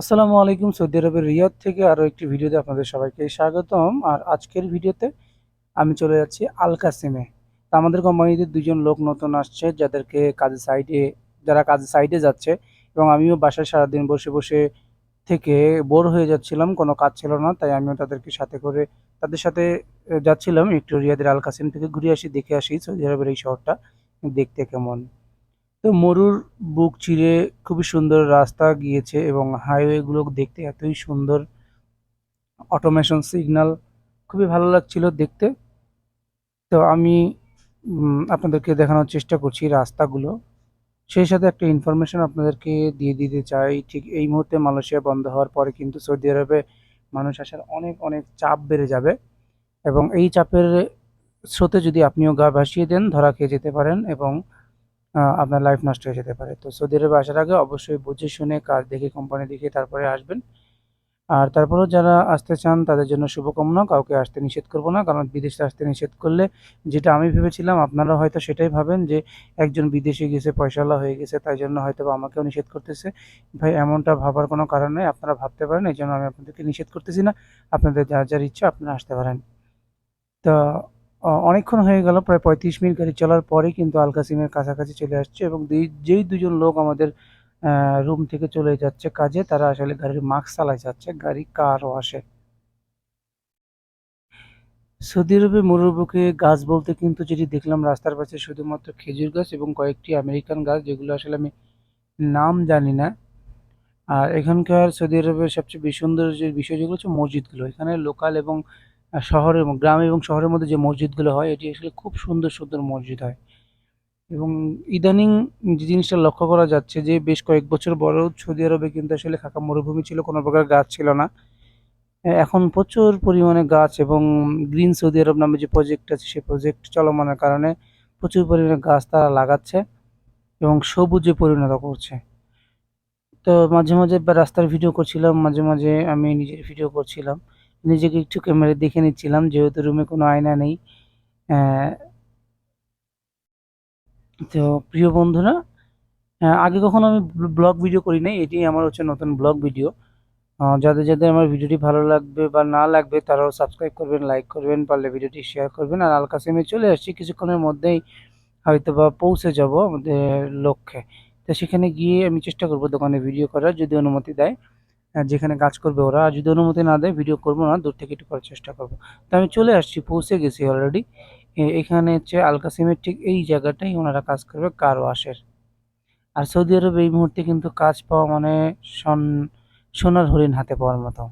আসসালামু আলাইকুম, সৌদি আরবের রিয়াদ থেকে আরও একটি ভিডিওতে আপনাদের সবাইকে স্বাগতম। আর আজকের ভিডিওতে আমি চলে যাচ্ছি আল কাসিমে। তা আমাদের কোম্পানিতে দুজন লোক নতুন আসছে, যাদেরকে কাজের সাইডে যারা কাজের সাইডে যাচ্ছে। এবং আমিও বাসায় সারাদিন বসে বসে থেকে বোর হয়ে যাচ্ছিলাম, কোনো কাজ ছিল না, তাই আমিও তাদেরকে সাথে করে তাদের সাথে যাচ্ছিলাম একটু রিয়াদের আল কাসিম থেকে। ঘুরে আসি, দেখে আসি সৌদি আরবের এই শহরটা, দেখতে কেমন। তো মরুর বুক চিরে খুবই সুন্দর রাস্তা গিয়েছে এবং হাইওয়েগুলো দেখতে এতই সুন্দর। অটোমেশন সিগন্যাল খুবই ভালো লাগছিল দেখতে। তো আমি আপনাদেরকে দেখানোর চেষ্টা করছি রাস্তাগুলো। সেই সাথে একটা ইনফরমেশন আপনাদেরকে দিয়ে দিতে চাই। ঠিক এই মুহূর্তে মালয়েশিয়া বন্ধ হওয়ার পরে কিন্তু সৌদি আরবে মানুষ আসার অনেক অনেক চাপ বেড়ে যাবে এবং এই চাপের স্রোতে যদি আপনিও গা ভাসিয়ে দেন, ধরা খেয়ে যেতে পারেন এবং আপনার লাইফ নষ্ট হয়ে যেতে পারে। তো সৌদি আরবে আসার আগে অবশ্যই বুঝে শুনে কাজ দেখে কোম্পানি দেখে তারপরে আসবেন। আর তারপরেও যারা আসতে চান, তাদের জন্য শুভকামনা। কাউকে আসতে নিষেধ করব না, কারণ বিদেশে আসতে নিষেধ করলে যেটা আমি ভেবেছিলাম আপনারা হয়তো সেটাই ভাবেন যে একজন বিদেশে গেছে, পয়সাওয়ালা হয়ে গেছে, তাই জন্য হয়তো আমাকেও নিষেধ করতেছে। ভাই, এমনটা ভাবার কোনো কারণ নেই, আপনারা ভাবতে পারেন, এই জন্য আমি আপনাদেরকে নিষেধ করতেছি না। আপনাদের যার যার ইচ্ছা, আপনারা আসতে পারেন। তা অনেকক্ষণ হয়ে গেল, প্রায় পঁয়ত্রিশ মিনিট গাড়ি চলার পরে কিন্তু আল কাসিমের কাছাকাছি চলে আসছে এবং যেই দুজন লোক আমাদের রুম থেকে চলে যাচ্ছে কাজে, তারা আসলে গাড়ির মাস্ক চালায় যাচ্ছে, গাড়ি কার আসে। সৌদি আরবে মরুর গাছ বলতে কিন্তু যেটি দেখলাম রাস্তার পাশে শুধুমাত্র খেজুর গাছ এবং কয়েকটি আমেরিকান গাছ, যেগুলো আসলে আমি নাম জানি না। আর এখানকার সৌদি আরবের সবচেয়ে বেশি সুন্দর যে বিষয় যেগুলো হচ্ছে মসজিদগুলো। এখানে লোকাল এবং ম- গ্রাম এবং শহরের মধ্যে যে মসজিদগুলো হয়, এটি আসলে খুব সুন্দর সুন্দর মসজিদ হয়। এবং ইদানিং যে জিনিসটা লক্ষ্য করা যাচ্ছে যে বেশ কয়েক বছর বড় সৌদি আরবে কিন্তু আসলে ফাঁকা মরুভূমি ছিল, কোনো প্রকার গাছ ছিল না। এখন প্রচুর পরিমাণে গাছ এবং গ্রিন সৌদি আরব নামে যে প্রজেক্ট আছে সেই প্রজেক্ট চলমানের কারণে প্রচুর পরিমাণে গাছ তারা লাগাচ্ছে এবং সবুজে পরিণত করছে। তো মাঝে মাঝে রাস্তার ভিডিও করছিলাম, মাঝে মাঝে আমি নিজের ভিডিও করছিলাম। নিজেকে একটু ক্যামেরা দেখে নিচ্ছিলাম, যেহেতু রুমে কোনো আয়না নেই। তো প্রিয় বন্ধুরা আগে কখনো আমি ব্লগ ভিডিও করি নাই, এটি আমার হচ্ছে নতুন ব্লগ ভিডিও। যাদের যাদের আমার ভিডিওটি ভালো লাগবে বা না লাগবে, তারাও সাবস্ক্রাইব করবেন, লাইক করবেন, পারলে ভিডিওটি শেয়ার করবেন। আর আল কাসিমে চলে আসছি, কিছুক্ষণের মধ্যেই হয়তো বা পৌঁছে যাব আমাদের লক্ষ্যে। তো সেখানে গিয়ে আমি চেষ্টা করব দোকানে ভিডিও করার, যদি অনুমতি দেয়। যেখানে কাজ করবে ওরা। যদি অনুমতি না দেয় ভিডিও করব না, দূর থেকে একটু করার চেষ্টা করব। তো আমি চলে আসছি, পৌঁছে গেছি অলরেডি এখানে হচ্ছে আলকা ঠিক এই জায়গাটাই ওনারা কাজ করবে কার ওয়াশের আর সৌদি আরবে এই মুহূর্তে কিন্তু কাজ পাওয়া মানে সন, সোনার হরিণ হাতে পাওয়ার মতো।